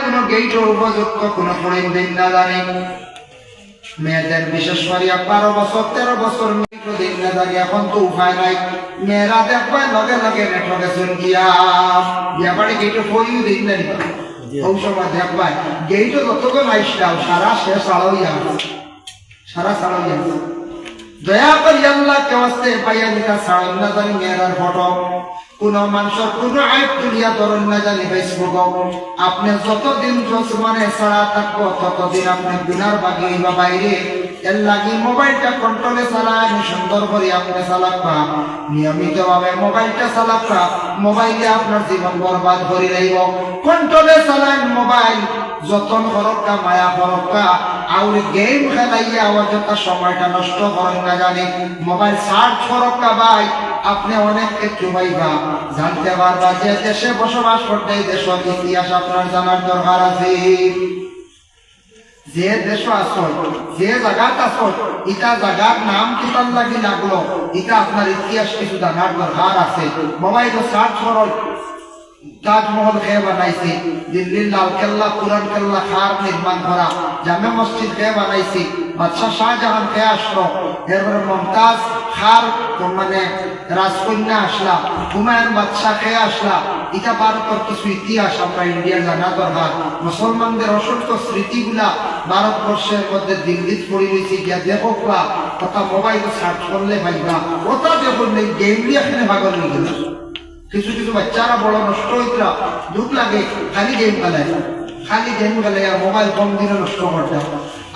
কোনো দিন মেয়েদের বিশেষ করিয়া বারো বছর তেরো বছর দিন এখন তো উপায় নাই মেয়েরা দেখবে লগে লগে নেটওয়ার্কে শুন গিয়া বিয়া বাড়ি গেইটে ফইও দিন না নিবা ওই সময় দেখবাই গেইটে যতক্ষণ আইসলাম সারা শেষ আছে সারা আছে দয়া করি আল্লাহ কে কোন মানুষের কোন আইপ তুলিয়া না জানি ফেসবুক আপনি যতদিন মানে ছাড়া থাকব, ততদিন আপনি গুনার বাকি বা বাইরে। এর লাগি মোবাইলটা কন্ট্রোলে চালায় সুন্দর করে আপনি চালাবা নিয়মিত ভাবে মোবাইলটা চালাবা মোবাইলে আপনার জীবন বরবাদ করে রইব। কন্ট্রোলে চালান মোবাইল। যতন করক্কা মায়া করক্কা আর গেম খেলাইয়া অযথা সময়টা নষ্ট করেন না জানি। মোবাইল সার্চ করক্কা ভাই, আপনি অনেক একটু পাইবা জানতে পারবা যে দেশে বসবাস করতে দেশের ইতিহাস আপনার জানার দরকার আছে। যে দেশ আসল যে জায়গাত আসল ইটা জায়গার নাম কিতাব লাগি লাগল ইটা আপনার ইতিহাস কিছু জানার দরকার আছে। মোবাইল সার্চ করল তাজমহল খেয়ে বানাইছে। দিল্লির লাল কেল্লা পুরান কেল্লা খার নির্মাণ করা। জামে মসজিদ খেয়ে বানাইছে। বাদশাহ শাহজাহান খেয়ে আসলো। এরপরে মমতাজ খার মানে রাজকন্যা আসলা, হুমায়ুন বাদশাহ খেয়ে আসলা। এটা ভারতের কিছু ইতিহাস, আমরা ইন্ডিয়ার জানা দরকার। মুসলমানদের অসংখ্য স্মৃতিগুলা ভারতবর্ষের মধ্যে দিল্লিত পড়ে রয়েছে গিয়া দেখোকলা কথা মোবাইল সার্চ করলে ভাইবা ওটা দেখুন গেম দিয়ে এখানে ভাগল নিয়ে কিছু কিছু বাচ্চারা বড় নষ্ট হইতরা দুঃখ লাগে, খালি গেম খেলায়। খালি গেম খেলে আর মোবাইল কম দিনে নষ্ট করতে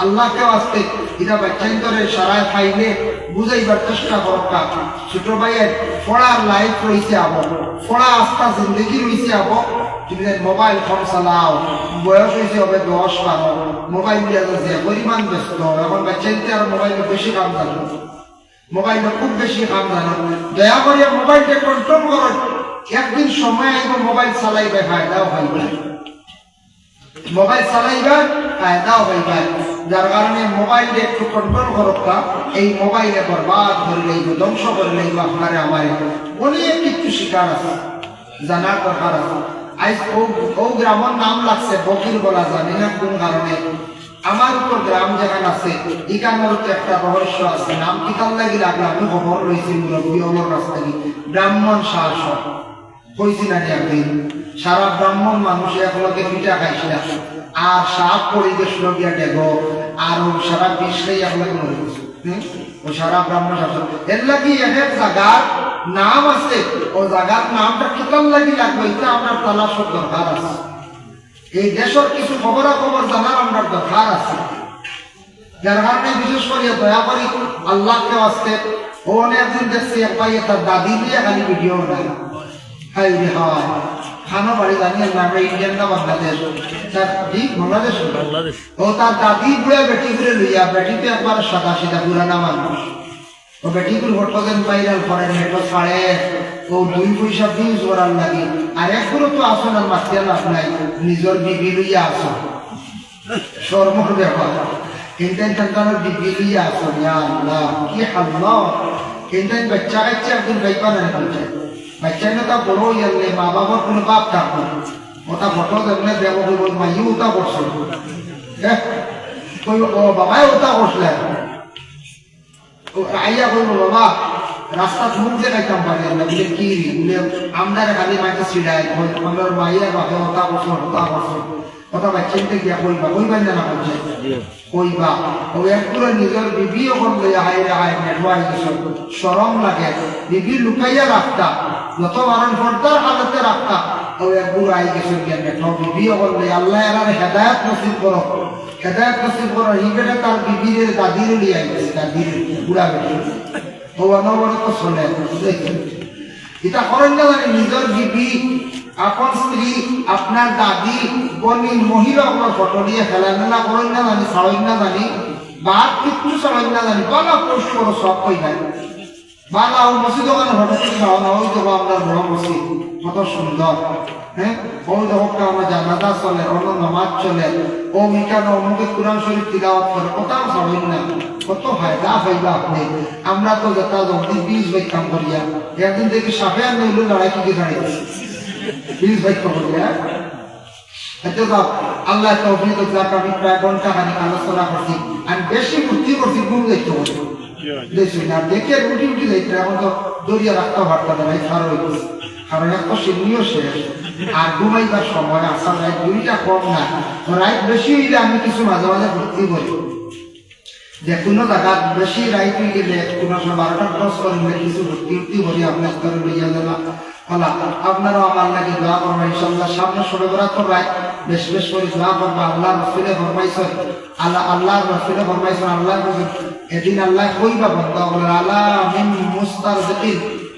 আল্লাহকে আসতে এটা বাচ্চাই ধরে সারায় খাইলে বুঝাইবার চেষ্টা করকা ছোট ভাইয়ের পড়ার লাইফ রয়েছে আব পড়া আস্থা জিন্দগি রয়েছে আব তুমি মোবাইল ফোন চালাও, বয়স হয়েছে হবে দশ বারো। মোবাইল দিয়ে যাচ্ছে পরিমাণ ব্যস্ত, এখন বাচ্চাই আর মোবাইল বেশি কাম জানো। মোবাইলটা খুব বেশি কাম জানো। দয়া করিয়া মোবাইলটা কন্ট্রোল করো। সময় আইব মোবাইল ফায়দাও মোবাইল ফায়দাও যার কারণে একটু কন্ট্রোল এই মোবাইলে বরবাদ করে লইব ধ্বংস করে লইব আপনারে অনেক কিছু শিকার আছে আছে। আজ ও গ্রামের নাম লাগছে বকির বলা জানি না কোন কারণে। আমার উপর গ্রাম যেখানে আছে এখানের একটা রহস্য আছে। নাম কিতাল লাগি লাগল আমি খবর রয়েছি রাস্তা ব্রাহ্মণ শাসক। কইছি না একদিন সারা ব্রাহ্মণ মানুষ একলগে পিঠা খাইছিল আর সাপ পরিবেশ লগিয়া আর ও সারা বিশ্বে একলগে মরে ও সারা ব্রাহ্মণ শাসক এর লাগি এক জায়গার নাম আছে। ও জায়গার নামটা কিতাল লাগি লাগবে, এটা আপনার তালাশ দরকার আছে। এই দেশের কিছু খবরাখবর জানার আমরা দরকার আছে। যার কারণে বিশেষ করে দয়া করি আল্লাহকে আসতে। ও একদিন দেখছি, এক তার দাদি দিয়ে খালি ভিডিও বানায়। হাই রে হয় খানো বাড়ি জানিয়ে না আমরা ইন্ডিয়ান না বাংলাদেশ। তার ঠিক বাংলাদেশ। বাংলাদেশ। ও তার দাদি বুড়ে বেটি করে লইয়া বেটিতে একবার সাদা সিধা পুরানা মানুষ ও বেটি করে ফটোজেন ভাইরাল করে নেটো ছাড়ে। ও দুই পয়সা ভিউজ করার লাগে। আর একগুলো তো আসন আর মারতে লাভ নাই। নিজের বিবি লইয়া আসো শর্মর ব্যাপার। কিন্তু সন্তানের বিবি লইয়া আসো ইয়া আল্লাহ কি হাল্লা। কিন্তু বাচ্চা কাচ্চা একদিন না বাচ্চা না তা বড় ইয়ালে মা বাবার কোনো বাপ থাকবে ওটা ফটো দেখলে দেব কইব মাইও ওটা করছে। হ্যাঁ কই, ও বাবাই ওটা ও আইয়া কইব বাবা রাস্তা মুখ দেখাইতাম পারি আমরা। বলে, কি বলে আমরা খালি মাইকে ছিড়াই আমার মাইয়া বাপে ওটা করছ ওটা করছ। ওটা বাচ্চাইতে গিয়া কইবা কইবা না বলছে কইবা ও একগুলো নিজের বিবি ওখান লইয়া হাই রে নেটওয়াই সরম লাগে, বিবি লুকাইয়া রাখতা যত বারণ পর্দার হালতে রাখতা ও একগুলো আই গেছে গিয়া নেটো বিবি ওখান লইয়া আল্লাহ এরার হেদায়ত নসিব করো। হেদায়ত নসিব করো এই বেটা তার বিবির দাদির লিয়ে আইছে দাদির বুড়া বেটি। ও অনবরত শোনে এটা করেন না জানি নিজের বিবি, আপন স্ত্রী, আপনার দাদি, বনি মহিলা আপনার ফটো দিয়ে ফেলেন না, করেন না জানি, ছাড়েন না জানি বা কিচ্ছু ছাড়েন না জানি বলা পোস্ট করো সব কই নাই বালা ও মসজিদ ওখানে হঠাৎ ওই আপনার বড় মসজিদ, কত সুন্দর হ্যাঁ? ওই আমরা চলে ও কোরআন করে, কত ফায়দা ফাইবা আপনি। আমরা তো বিশ ভাই, কাম করিয়া। একদিন দেখি সাপে আর নইলো লড়াই কি দাঁড়িয়ে বিশ ভাই কাম করিয়া এতে তো আল্লাহ আমি প্রায় ঘণ্টা খানিক আলোচনা করছি, আমি বেশি মূর্তি করছি, ঘুম দেখতে দেখে উঠি উঠি এখন তো দরিয়া রাখতে পারতাম না কারণ শেষ, আর ঘুমাইবার সময় আসা রাইট দুইটা কম না। বেশি হইলে আমি কিছু মাঝে মাঝে ভর্তি করি। যে কোনো জায়গা বেশি রাইট হয়ে গেলে কোনো সময় বারোটা ক্রস করলে কিছু ভর্তি উঠতি করি, আপনার করে লইয়া যাবা আপনারাও আমার লাগে দোয়া করবেন সামনে সরে বেড়া তো রাইট বেশ বেশ করে দোয়া করবা আল্লাহ রসুলে ফরমাইছেন আল্লাহ আল্লাহ রসুলে ফরমাইছেন আল্লাহ এদিন আল্লাহ কইবা বন্ধ বলে আল্লাহ মিন মুস্তার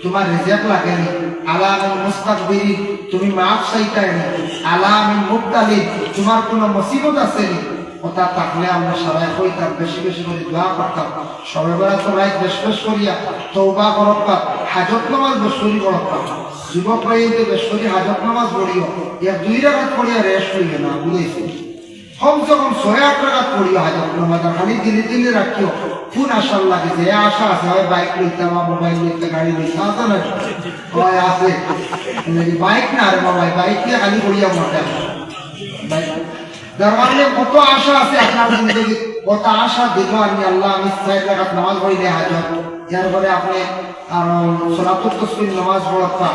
তোমার রিজেক লাগেনি। আলা মিন মুস্তাকবিরি তুমি মাফ চাইতাইনি। আলা মিন মুবতালি তোমার কোনো মুসিবত আসেনি। ওটা থাকলে আমরা সবাই কইতাম বেশি বেশি করে দোয়া করতাম। সবাই বেলা তো রাইত বেশ বেশ করিয়া তৌবা করবা হাজত নামাজ, বেশ করি করবা যুবক ভাইতে বেশ করি হাজত নামাজ পড়িও ইয়া দুই রাখাত পড়িয়া রেস্ট হইবে না বুঝেছি কমসে কম ছয়, আট রাখাত পড়িও হাজত নামাজ খালি দিলে দিলে রাখিও। কোন আশার লাগে, যে আশা আছে হয় বাইক লইতে বা মোবাইল লইতে, গাড়ি লইতে, আছে না? হয়, আছে। বাইক না রে বাবা বাইক নিয়ে খালি পড়িয়া মোটা বাইক কত আশা আছে আপনার জিন্দগি কত আশা দিল আমি আল্লাহ আমি সাইড রাখাত নামাজ পড়িলে হাজত যার পরে আপনি সলাতুল তসবির নামাজ পড়া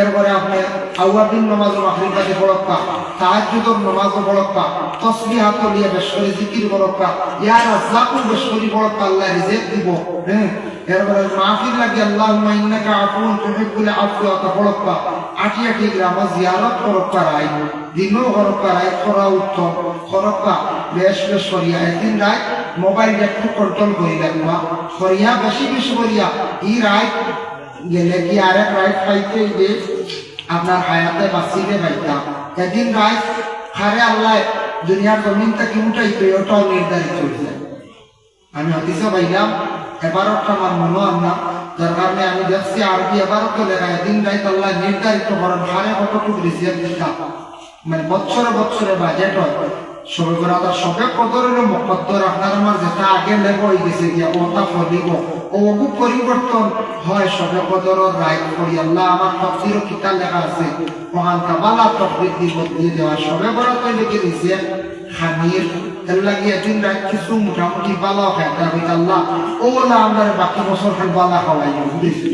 এরপরে আপনি আউয়াবিন নামাজ মাহরিব কাছে পড়া তাহাজ্জুদর নামাজ পড়া তসবিহ হাত লিয়ে বেশ করে জিকির পড়া ইয়া রাজ্জাকুল বেশ করে পড়া আল্লাহ রিজিক দিব। হ্যাঁ। এরপরে মাহফিল লাগি, আল্লাহুম্মা ইন্নাকা আফুন তুহিব্বুল আফওয়া পড়া আটি আটি গ্রাম জিয়ারত পড়া রাই দিনও হরক্কা রাই করা উত্তম। হরক্কা বেশ বেশ করিয়া একদিন রায় মোবাইল একটু কন্ট্রোল করি লাগবা করিয়া বেশি বেশি করিয়া ই রায় গেলে কি আরেক রাইট পাইতে যে আপনার হায়াতে বাঁচিতে পাইতাম একদিন রাইট হারে আল্লাহ, দুনিয়ার জমিন থেকে উঠাইতে ওটাও নির্ধারিত হয়েছে আমি হতিসা পাইলাম এবারটা আমার মনে আনলাম যার কারণে আমি দেখছি আর কি এবারও তো লেখা একদিন রাইত আল্লাহ নির্ধারিত করেন, হারে কতটুকু রিসিভ দিতাম মানে বছরে বছরে বাজেট হয়। সবে বরাবর সবে কদর হলো আপনার আমার যেটা আগে লেখ হয়ে গেছে গিয়া ওটা ফলিব অবু পরিবর্তন হয় সবে কদর রায় করি আল্লাহ আমার তকদিরও কিতা লেখা আছে, মহান কামালা তকদির দিয়ে দেওয়া। সবে বরাত লিখে দিছে খানির এর লাগি একদিন রাত কিছু মোটামুটি বালা খাইতে আমি আল্লাহ, ও না আমরা বাকি বছর খান বালা খাওয়াই বুঝেছি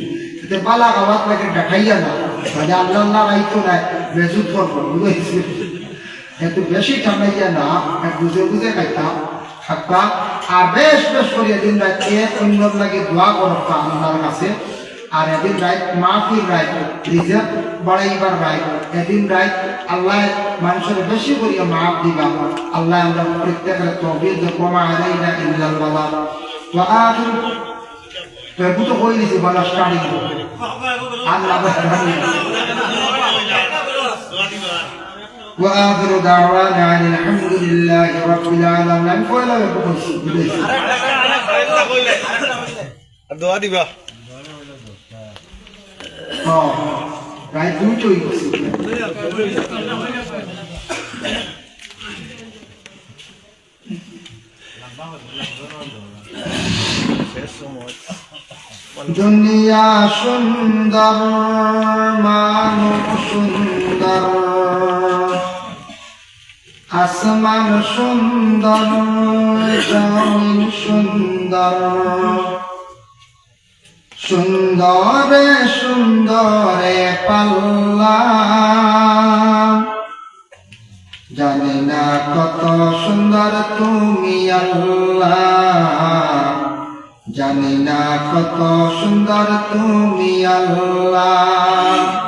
বালা খাওয়াত লাগে দেখাইয়া না। মানে আল্লাহ আল্লাহ রাইতো নাই বেজুত করব বুঝেছি একটু বেশি ঠান্ডাইয়া না এক বুঝে বুঝে খাইতাম থাকবা আর বেশ বেশ করিয়া দিন রাত এক অন্যর লাগে দোয়া করবা আল্লাহর কাছে। আর এদিন রাত মাহফিল রাত রিজার্ভ বাড়াইবার রাত। এদিন রাত আল্লাহ মানুষের বেশি করিয়া মাফ দিবা আল্লাহ আমরা প্রত্যেকের যে কমা আলাইনা ইল্লাল বালা। ওয়া আখির তো একটু তো কই দিছি বালা স্টার্টিং আল্লাহ وآخر دعوانا أن الحمد لله رب العالمين ولا يقول দোয়া দিবা প্রায় দুটোই দুনিয়া সুন্দর মানুষ সুন্দর আসমান সুন্দর জমিন সুন্দর। সুন্দরে সুন্দরে পাল্লা। জানি না কত সুন্দর তুমি আল্লাহ। জানি না কত সুন্দর তুমি আল্লাহ।